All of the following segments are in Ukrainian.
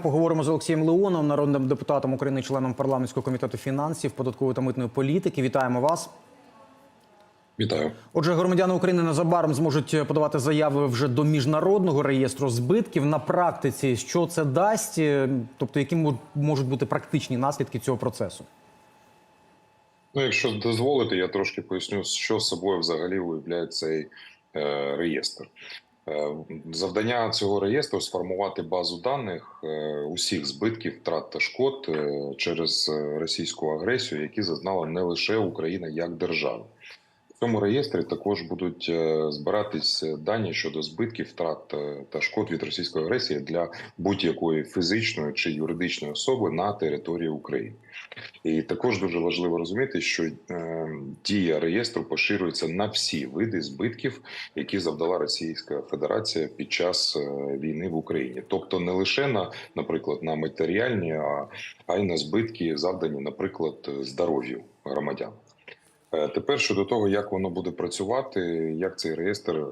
Поговоримо з Олексієм Леоном, народним депутатом України, членом парламентського комітету фінансів, податкової та митної політики. Вітаємо вас. Вітаю. Отже, громадяни України незабаром зможуть подавати заяви вже до міжнародного реєстру збитків. На практиці що це дасть? Тобто, які можуть бути практичні наслідки цього процесу? Ну, якщо дозволите, я трошки поясню, що собою взагалі уявляє цей е, реєстр. Е, завдання цього реєстру сформувати базу даних е, усіх збитків, втрат та шкод е, через російську агресію, які зазнала не лише Україна як держава. Цьому реєстрі також будуть е, збиратись дані щодо збитків, втрат е, та шкод від російської агресії для будь-якої фізичної чи юридичної особи на території України. І також дуже важливо розуміти, що е, дія реєстру поширюється на всі види збитків, які завдала Російська Федерація під час війни в Україні, тобто не лише на, наприклад, на матеріальні, а й на збитки, завдані, наприклад, здоров'ю громадян. Е, Тепер щодо того, як воно буде працювати, як цей реєстр е,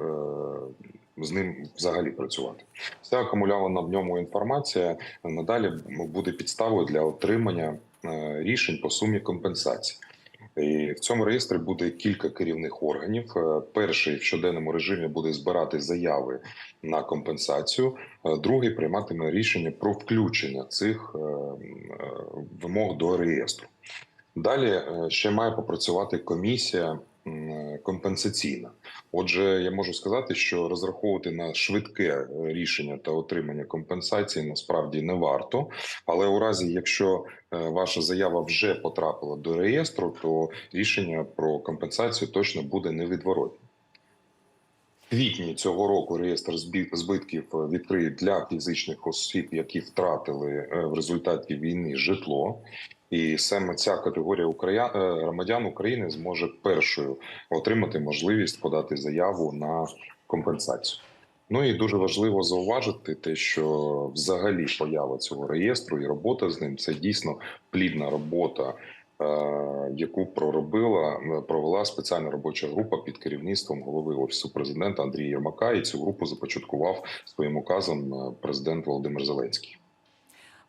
з ним взагалі працювати, вся акумульована в ньому інформація надалі буде підставою для отримання е, рішень по сумі компенсації. І в цьому реєстрі буде кілька керівних органів. Перший в щоденному режимі буде збирати заяви на компенсацію. Другий прийматиме рішення про включення цих вимог до реєстру. Далі е, ще має попрацювати комісія компенсаційна. Отже, я можу сказати, що розраховувати на швидке е, рішення та отримання компенсації насправді не варто. Але у разі, якщо е, ваша заява вже потрапила до реєстру, то рішення про компенсацію точно буде невідворотним. Квітні цього року реєстр збитків е, відкриють для фізичних осіб, які втратили е, в результаті війни житло. І саме ця категорія е, громадян України зможе першою отримати можливість подати заяву на компенсацію. Ну і дуже важливо зауважити те, що взагалі поява цього реєстру і робота з ним це дійсно плідна робота, яку проробила е, провела спеціальна робоча група під керівництвом голови офісу президента Андрія Єрмака. І цю групу започаткував своїм указом е, президент Володимир Зеленський.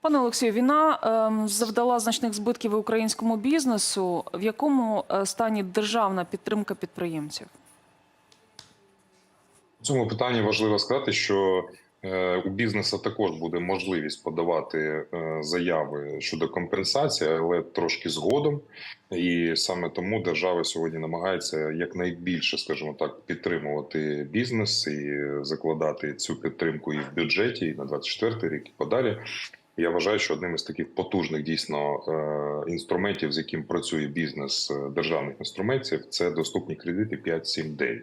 Пане Олексію, війна ем, завдала значних збитків українському бізнесу. В якому е, стані державна підтримка підприємців? В цьому питанні важливо сказати, що е, у бізнесу також буде можливість подавати е, заяви щодо компенсації, але трошки згодом. І саме тому держава сьогодні намагається якнайбільше, скажімо так, підтримувати бізнес і закладати цю підтримку і в бюджеті, і на 24 рік, і подалі. Я вважаю, що одним із таких потужних дійсно е, інструментів, з яким працює бізнес е, державних інструментів, це доступні кредити 5-7-9.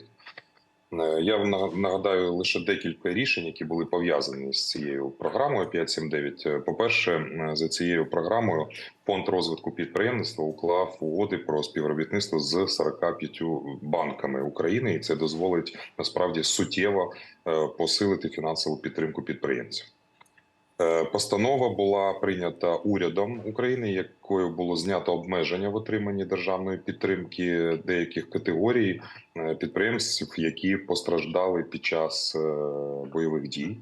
Е, Я нагадаю лише декілька рішень, які були пов'язані з цією програмою 579. Е, По-перше, е, за цією програмою фонд розвитку підприємництва уклав угоди про співробітництво з 45 банками України, і це дозволить насправді суттєво е, посилити фінансову підтримку підприємців. Е, Постанова була прийнята урядом України, якою було знято обмеження в отриманні державної підтримки деяких категорій е, підприємств, які постраждали під час е, бойових дій.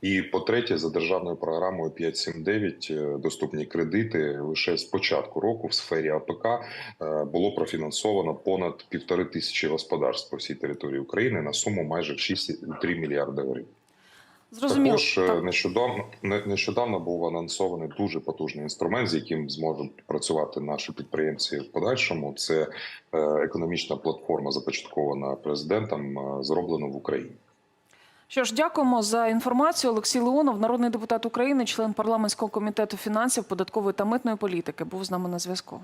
І по-третє, за державною програмою 579 е, доступні кредити лише з початку року в сфері АПК було профінансовано понад півтори тисячі господарств по всій території України на суму майже 6,3 мільярда гривень. Зрозуміло. Також е, нещодавно не- нещодавно був анонсований дуже потужний інструмент, з яким зможуть працювати наші підприємці в подальшому. Це е, економічна платформа, започаткована президентом, е, зроблена в Україні. Що ж, дякуємо за інформацію. Олексій Леонов, народний депутат України, член парламентського комітету фінансів, податкової та митної політики, був з нами на зв'язку.